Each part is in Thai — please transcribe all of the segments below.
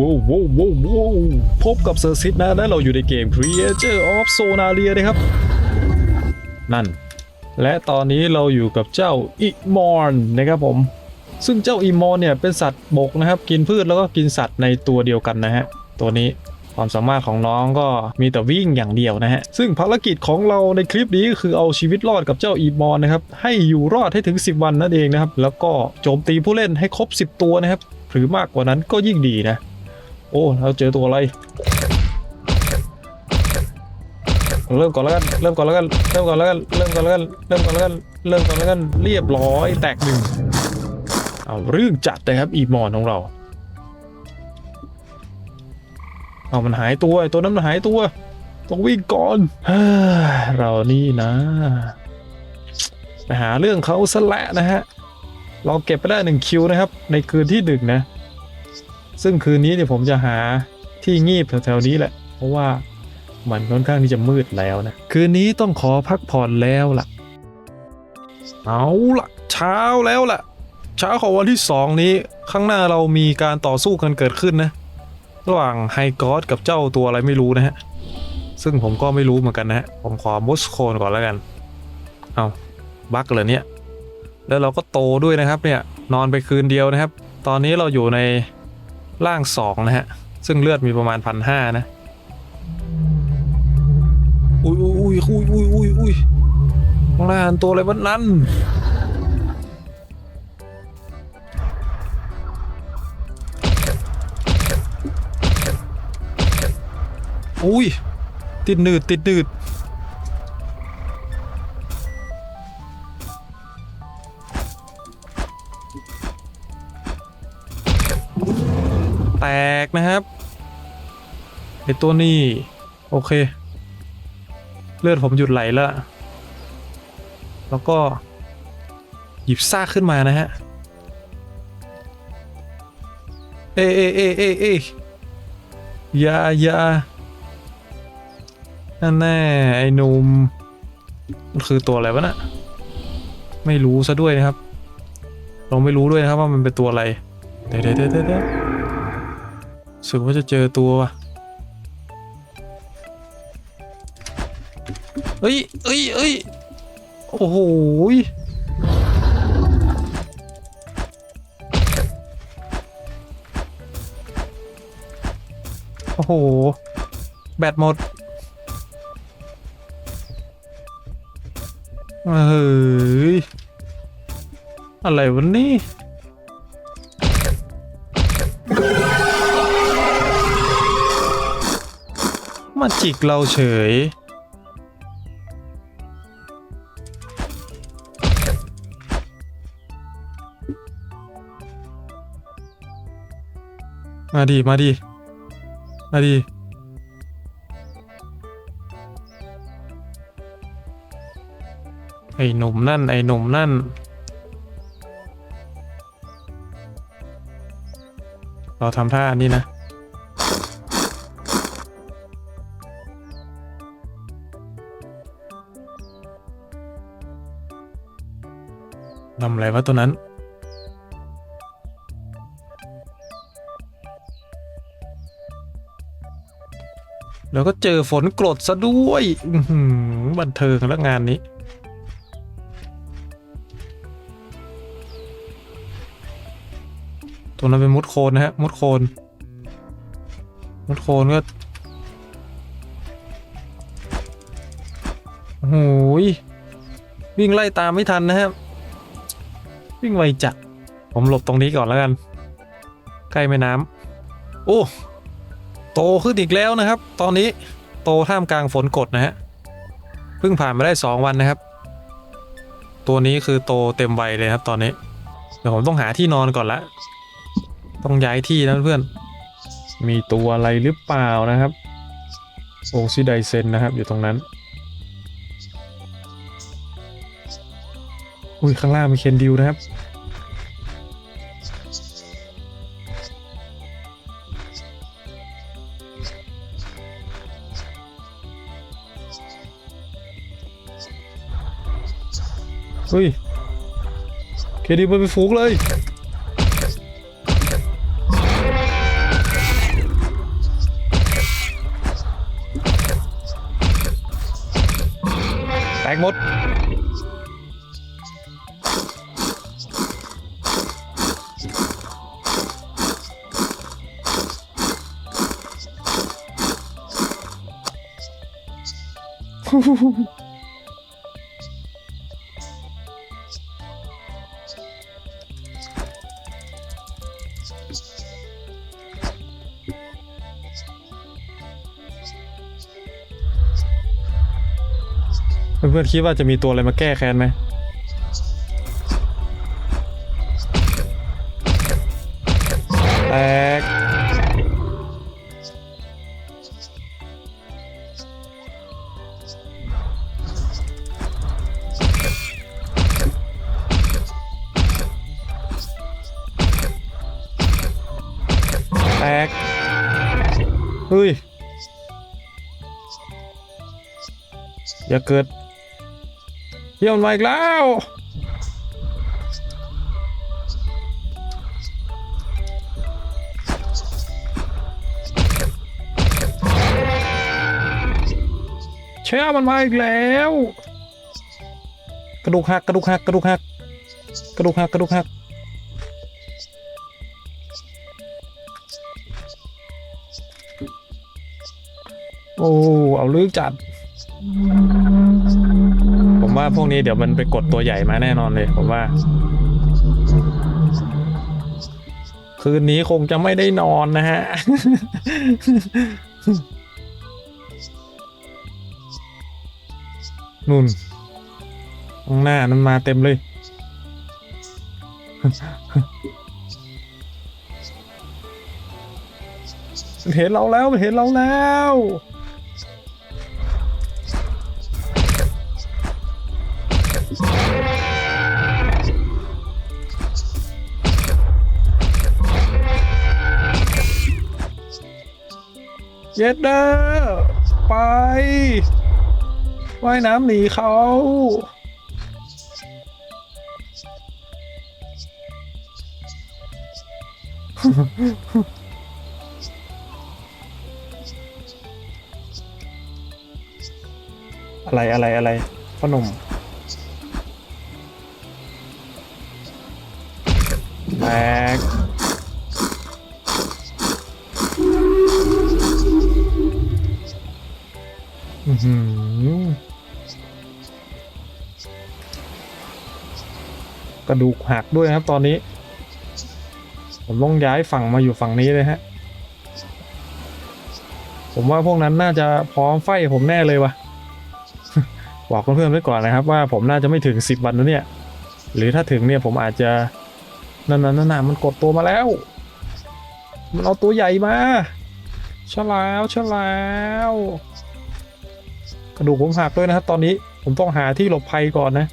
ว้าวว้าวว้าวพบกับเซอร์ซิตนะและเราอยู่ในเกม Creature of Sonaria นะครับ นั่น และตอนนี้เราอยู่กับเจ้าอิมอนนะครับผม ซึ่งเจ้าอิมอนเนี่ยเป็นสัตว์บกนะครับ กินพืชแล้วก็กินสัตว์ในตัวเดียวกันนะฮะ ตัวนี้ความสามารถของน้องก็มีแต่วิ่งอย่างเดียวนะฮะ ซึ่งภารกิจของเราในคลิปนี้ก็คือเอาชีวิตรอดกับเจ้าอีมอนนะครับ ให้อยู่รอดให้ถึง 10 วันนั่นเองนะครับ แล้วก็โจมตีผู้เล่นให้ครบ 10 ตัวนะครับ หรือมากกว่านั้นก็ยิ่งดีนะ อ้เราเจอตัวอะไร เริ่มก่อนแล้วกัน เริ่มก่อนแล้วกัน เริ่มก่อนแล้วกัน เริ่มก่อนแล้วกัน เริ่มก่อนแล้วกัน เริ่มก่อนแล้วกัน เรียบร้อย แตกหนึ่ง เอาเรื่องจัดเลยครับ อีมอนของเรา เอามันหายตัว ตัวนั้นมันหายตัว ต้องวิ่งก่อนเฮ้ยเรานี่นะ ไปหาเรื่องเขาซะและนะฮะ เราเก็บไปได้หนึ่งคิวนะครับ ในคืนที่หนึ่งนะ ซึ่งคืนนี้เนี่ยผมจะหาที่งีบแถวๆนี้แหละ เพราะว่ามันค่อนข้างที่จะมืดแล้วนะ คืนนี้ต้องขอพักผ่อนแล้วล่ะ เอาล่ะ เช้าแล้วล่ะ เช้าของวันที่สองนี้ ข้างหน้าเรามีการต่อสู้กันเกิดขึ้นนะ ระหว่างไฮกอสกับเจ้าตัวอะไรไม่รู้นะฮะ ซึ่งผมก็ไม่รู้เหมือนกันนะฮะ ผมขอมุสโคนก่อนแล้วกัน เอาบักเลยเนี่ย แล้วเราก็โตด้วยนะครับเนี่ย นอนไปคืนเดียวนะครับ ตอนนี้เราอยู่ใน ร่างสองนะฮะ ซึ่งเลือดมีประมาณพันห้านะ อุ้ยอุ้ยอุ้ยอุ้ยอุ้ยอุ้ยข้างหน้านตัวอะไรวะนั่นอุ้ยติดหนืดติดหนืด นะครับไอตัวนี้ โอเค เลือดผมหยุดไหลแล้ว แล้วก็ หยิบซากขึ้นมานะฮะ เอเอเอเอเอยอยายานั่นแน่ไอ้หนุ่มมันคือตัวอะไรวะน่ะไม่รู้ซะด้วยนะครับ เราไม่รู้ด้วยนะครับว่ามันเป็นตัวอะไรเดี๋ยวเดี๋ยวเดี๋ยวเดี๋ยวรู้ สึกว่าจะเจอตัวว่ะเอ้ยเอ้ยเอ้ยโอ้โหโอ้โห แบตหมด เฮ้ย อะไรวะนี่ จิกเราเฉย มาดีมาดีมาดีไอ้หนุ่มนั่น ไอ้หนุ่มนั่น เราทำท่าอันนี้นะ ทำอะไรวะตัวนั้น แล้วก็เจอฝนกรดซะด้วยบันเทิงแล้วงานนี้ ตัวนั้นเป็นมุดโคนนะฮะ มุดโคน มุดโคนก็โอ้ยวิ่งไล่ตามไม่ทันนะครับ วิ่งไวจัด ผมหลบตรงนี้ก่อนแล้วกัน ใกล้แม่น้ำโอ้โตขึ้นอีกแล้วนะครับ ตอนนี้โตท่ามกลางฝนกดนะฮะเพิ่งผ่านมาได้ 2 วันนะครับ ตัวนี้คือโตเต็มวัยเลยครับตอนนี้เดี๋ยวผมต้องหาที่นอนก่อนละ ต้องย้ายที่นะเพื่อน มีตัวอะไรหรือเปล่านะครับโอซิไดเซนนะครับ อยู่ตรงนั้น อุ้ยข้างล่างมีเคนดิวนะครับเฮ้ย เคดีมันไปฟูกเลย เพื่อนๆคิดว่าจะมีตัวอะไรมาแก้แค้นไหมแตก อย่าเกิดเที่ยวมันมาอีกแล้วเชื่อมันมาอีกแล้ว กระดูกหักกระดูกหักกระดูกหักกระดูกหักกระดูกหัก อ้เอาลึกจัด ผมว่าพวกนี้เดี๋ยวมันไปกดตัวใหญ่มาแน่นอนเลย ผมว่า คืนนี้คงจะไม่ได้นอนนะฮะนุ่นข้างหน้านั้นมาเต็มเลย เห็นเราแล้วเห็นเราแล้ว เย็ดเดอร์ไปว่ายน้ำหนีเขาอะไรอะไรอะไรพ่อหนุ่มแบก กระดูกหักด้วยครับตอนนี้ ผมต้องย้ายฝั่งมาอยู่ฝั่งนี้เลยฮะ ผมว่าพวกนั้นน่าจะพร้อมไฟผมแน่เลยวะบอกเพื่อนๆไว้ก่อนนะครับ ว่าผมน่าจะไม่ถึงสิบวันนะเนี่ย หรือถ้าถึงเนี่ยผมอาจจะนั่นนั่นนั่นมันกดตัวมาแล้ว มันเอาตัวใหญ่มาฉลาวฉลาว กระดูกผมหักด้วยนะครับตอนนี้ผมต้องหาที่หลบภัยก่อนนะ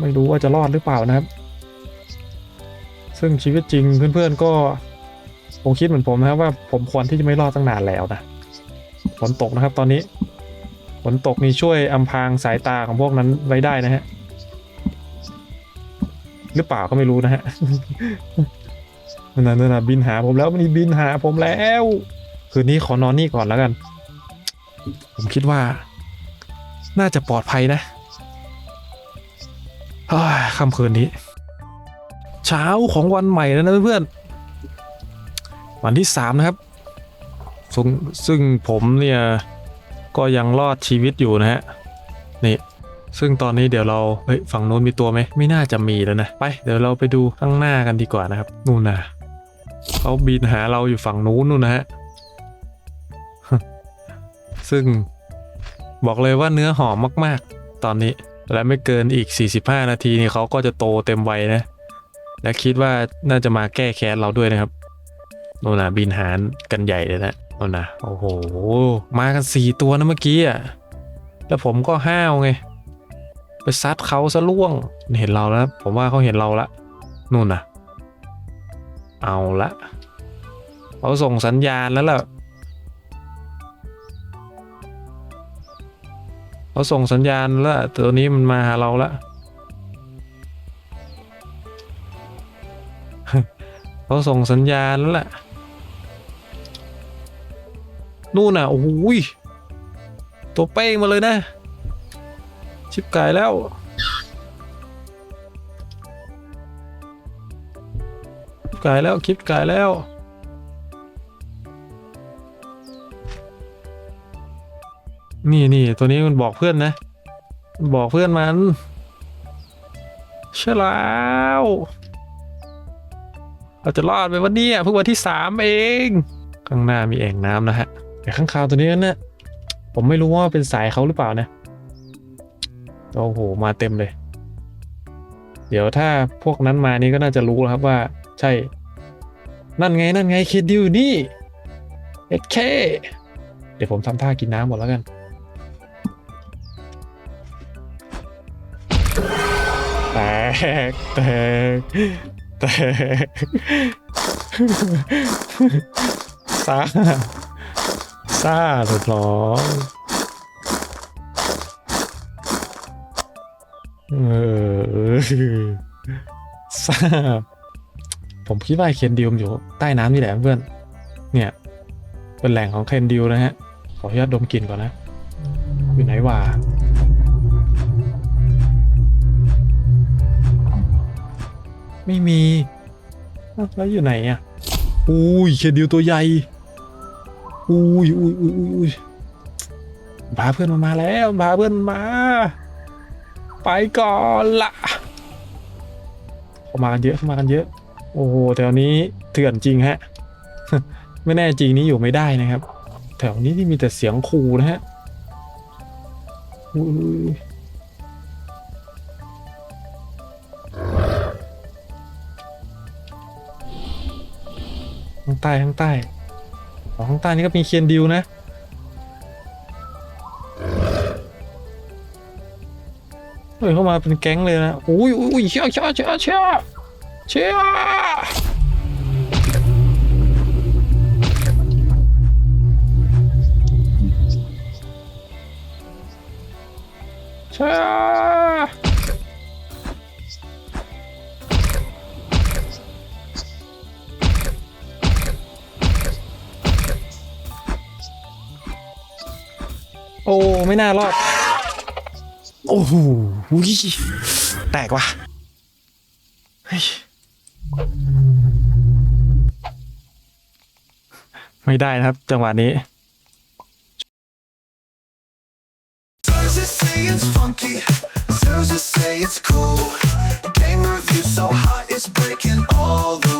ไม่รู้ว่าจะรอดหรือเปล่านะครับ ซึ่งชีวิตจริงเพื่อนๆก็คงคิดเหมือนผมนะครับว่าผมควรที่จะไม่รอดตั้งนานแล้วนะฝนตกนะครับตอนนี้ฝนตกนี่ช่วยอำพรางสายตาของพวกนั้นไว้ได้นะฮะหรือเปล่าก็ไม่รู้นะฮะนั่นน่ะนั่นน่ะบินหาผมแล้วมันบินหาผมแล้ว คืนนี้ขอนอนนี่ก่อนแล้วกัน ผมคิดว่า น่าจะปลอดภัยนะค่ำคืนนี้ เช้าของวันใหม่แล้วนะเพื่อนๆวันที่สามนะครับซึ่งซึ่งผมเนี่ยก็ยังรอดชีวิตอยู่นะฮะนี่ซึ่งตอนนี้เดี๋ยวเราเฮ้ยฝั่งโน้นมีตัวไหมไม่น่าจะมีแล้วนะไปเดี๋ยวเราไปดูข้างหน้ากันดีกว่านะครับนู่นนะเขาบินหาเราอยู่ฝั่งนู้นนู่นนะฮะ ซึ่งบอกเลยว่าเนื้อหอมมาก ๆ ตอนนี้ และไม่เกินอีก 45 นาทีนี่เขาก็จะโตเต็มวัยนะ และคิดว่าน่าจะมาแก้แค้นเราด้วยนะครับโนนนะบินหารกันใหญ่เลยนะโนนนะโอ้โห มากันสี่ตัวนะเมื่อกี้อะแล้วผมก็ห้าวไง ไปซัดเขาซะล่วง เห็นเราแล้ว ผมว่าเขาเห็นเราละนู่นนะเอาละเขาส่งสัญญาณแล้วล่ะ เขาส่งสัญญาณแล้วตัวนี้มันมาหาเราแล้วเขาส่งสัญญาณแล้วล่ะนู่นน่ะโอ้โหยตัวเป้งมาเลยนะ ชิบกายแล้ว ชิบกายแล้วคลิปกายแล้ว นี่นี่ตัวนี้มันบอกเพื่อนนะ บอกเพื่อนมันใช่แล้วเราจะรอดไปวันนี้เพิ่งวันที่สามเอง ข้างหน้ามีแอ่งน้ำนะฮะ แต่ข้างคาวตัวนี้นะผมไม่รู้ว่าเป็นสายเขาหรือเปล่านะ โอ้โห มาเต็มเลย เดี๋ยวถ้าพวกนั้นมานี่ก็น่าจะรู้แล้วครับว่า ใช่ นั่นไงนั่นไงเคดดิวนี่เอ็ดเคเดี๋ยวผมทำท่ากินน้ำหมดแล้วกัน กแตกแตกซ่าซ่าสุดร้องเออซ่าผมคิดว่าเคนดิวมอยู่ใต้น้ำนี่แหละเพื่อน เนี่ยเป็นแหล่งของเคนดิวนะฮะ ขออนุญาตดมกลิ่นก่อนนะอยู่ไหนวะ ไม่มีอ้าวแล้วอยู่ไหนอะอุ้ยเคนดิวตัวใหญ่อุ้ยอุ้ยอุ้ยอุ้ยอุ้ยพาเพื่อนมันมาแล้วพาเพื่อนมันมา ไปก่อนละเข้ามากันเยอะเข้ามากันเยอะ โอ้โหแถวนี้เถื่อนจริงฮะ ไม่แน่จริงนี่อยู่ไม่ได้นะครับ แถวนี้นี่มีแต่เสียงขู่นะฮะอุ้ยางใต้ข้างใต้อ๋อข้างใต้นี่ก็มีเคียนดิวนะ เฮ้ยเข้ามาเป็นแก๊งเลยนะอุ้ยอุ้ยเชี่ยเชี่ยเชี่ยเชี่ยเชี่ยเชี่ย ไม่น่ารอด โอ้โหแตกว่ะไม่ได้นะครับ จังหวะนี้ Sources say it's funky, sources say it's cool. Game review so hot, it's breaking all the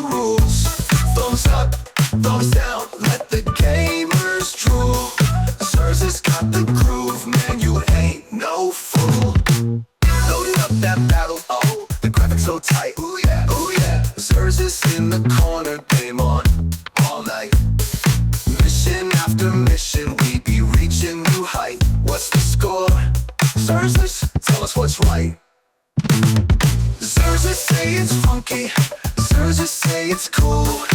That battle, oh, the graphics so tight, ooh yeah, ooh yeah. Sources in the corner, game on all night. Mission after mission, we be reaching new height. What's the score? Zerzus, tell us what's right. Zerzus say it's funky, Zerzus say it's cool.